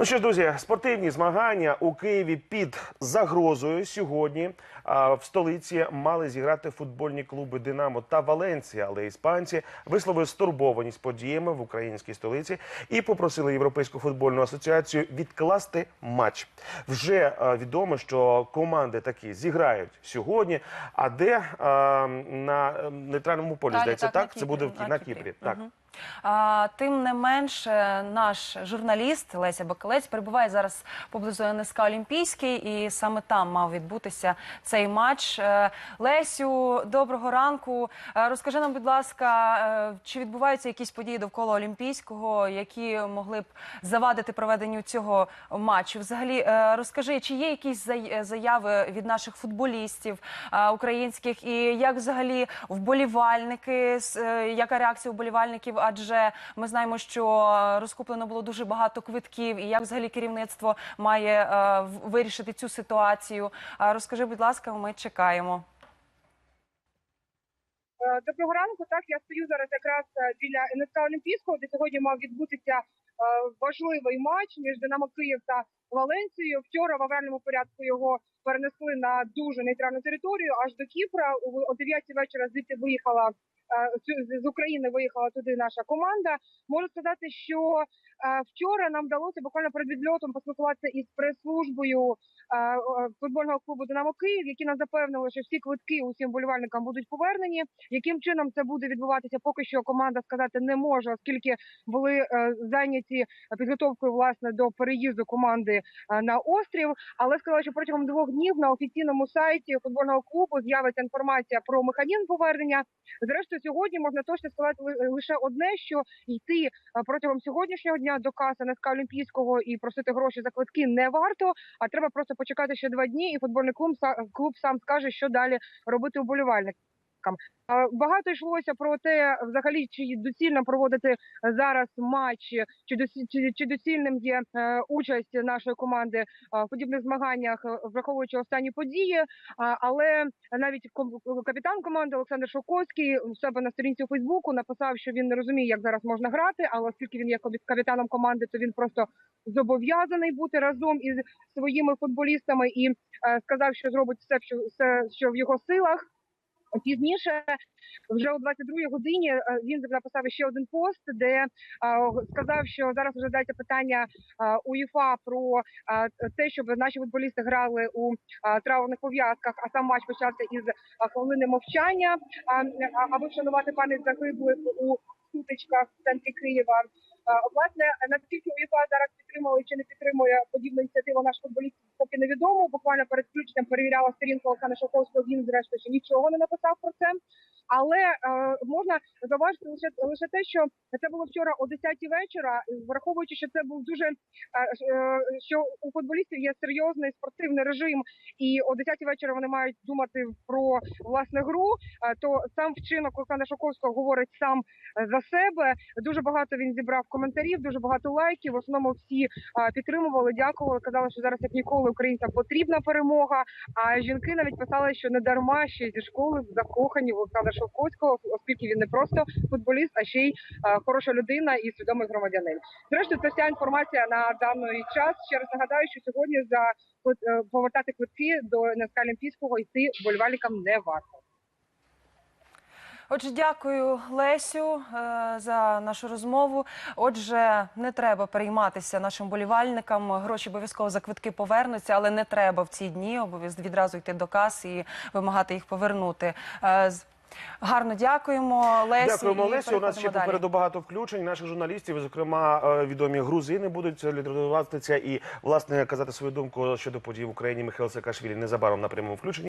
Ну що ж, друзі, спортивні змагання у Києві під загрозою сьогодні. А, в столиці мали зіграти футбольні клуби Динамо та Валенція, але іспанці висловили стурбованість подіями в українській столиці і попросили Європейську футбольну асоціацію відкласти матч. Вже а, відомо, що команди такі зіграють сьогодні. А де а, на нейтральному полі Далі, здається, так, так, на це буде в- на на Кіпрі. Кіпрі. Так. Тим не менш, наш журналіст Леся Бакалець перебуває зараз поблизу НСК Олімпійський, і саме там мав відбутися цей матч. Е, Лесю, доброго ранку. Е, Розкажи нам, будь ласка, е, чи відбуваються якісь події довкола Олімпійського, які могли б завадити проведенню цього матчу? Взагалі, розкажи, чи є якісь заяви від наших футболістів українських, і як взагалі вболівальники, яка реакція вболівальників? Адже ми знаємо, що розкуплено було дуже багато квитків, і як взагалі керівництво має е, вирішити цю ситуацію? Розкажи, будь ласка, ми чекаємо. Е, Доброго ранку. Так, я стою зараз якраз е, біля НСК Олімпійського, де сьогодні мав відбутися важливий матч між Динамо Київ та Валенцією. Вчора в авральному порядку його перенесли на дуже нейтральну територію, аж до Кіпра. О- О 9 вечора звідти виїхала е, з- України. Виїхала туди наша команда. Можу сказати, що е, вчора нам вдалося буквально перед відльотом поспілкуватися із прес-службою е, футбольного клубу Динамо Київ, які нам запевнили, що всі квитки усім болівальникам будуть повернені. Яким чином це буде відбуватися, поки що команда сказати не може, оскільки були зайняті підготовкою власне до переїзду команди е, на острів. Але сказали, що протягом двох днів на офіційному сайті футбольного клубу з'явиться інформація про механізм повернення. Зрештою, сьогодні можна точно сказати лише одне, що йти е, протягом сьогоднішнього дня до каси НСК Олімпійського і просити гроші за квитки не варто. А треба просто почекати ще два дні, і футбольний клуб клуб сам скаже, що далі робити уболівальникам. Е, Багато йшлося про те, взагалі, чи доцільно проводити зараз матч, чи чи, чи доцільним є е, участь нашої команди е, в подібних змаганнях, е, враховуючи останні події. Але навіть капітан команди Олександр Шовковський у себе на сторінці Фейсбуку написав, що він не розуміє, як зараз можна грати, але оскільки він є капі- капітаном команди, то він просто зобов'язаний бути разом із своїми футболістами і сказав, що зробить все, що все, що в його силах. Пізніше, вже о 22-й годині, е, він написав ще один пост, де е, сказав, що зараз розглядається питання е, УЄФА про те, щоб наші футболісти грали у травних пов'язках, а сам матч почався із хвилини мовчання, аби вшанувати пам'ять загиблих у сутичках в центрі Києва. Власне, наскільки УЄФА зараз підтримує чи не підтримує подібну ініціативу наших футболістів, поки невідомо. Буквально перед включенням перевіряла сторінку Олександра Шовковського. Він зрештою ще нічого не написав про це. Але е, можна зауважити лише лише те, що це було вчора о 10 вечора, враховуючи, що це був дуже е, е, що у футболістів є серйозний спортивний режим, і о 10 вечора вони мають думати про власне гру. е, то сам вчинок Олександра Шовковського говорить сам е, за себе. Дуже багато він зібрав коментарів, дуже багато лайків. В основному всі підтримували, дякували. Казали, що зараз як ніколи українцям потрібна перемога. А жінки навіть писали, що не дарма ще зі школи закохані в Олександра Шовковського, оскільки він не просто футболіст, а ще й е, хороша людина і свідомий громадянин. Зрештою, це вся інформація на даний час. Ще раз нагадаю, що сьогодні за е, повертати квитки до НСК Олімпійського йти вболівальникам не варто. Отже, дякую Лесю е, за нашу розмову. Отже, не треба перейматися нашим болівальникам. Гроші обов'язково за квитки повернуться, але не треба в ці дні обов'язково відразу йти до кас і вимагати їх повернути. Гарно дякуємо, Лесі. Дякуємо, і Лесі. У нас ще далі. попереду багато включень. Наших журналістів, зокрема, е, відомі грузини, будуть лідеруватися і власне казати свою думку щодо подій в Україні. Михайло Саакашвілі незабаром на прямому включенні.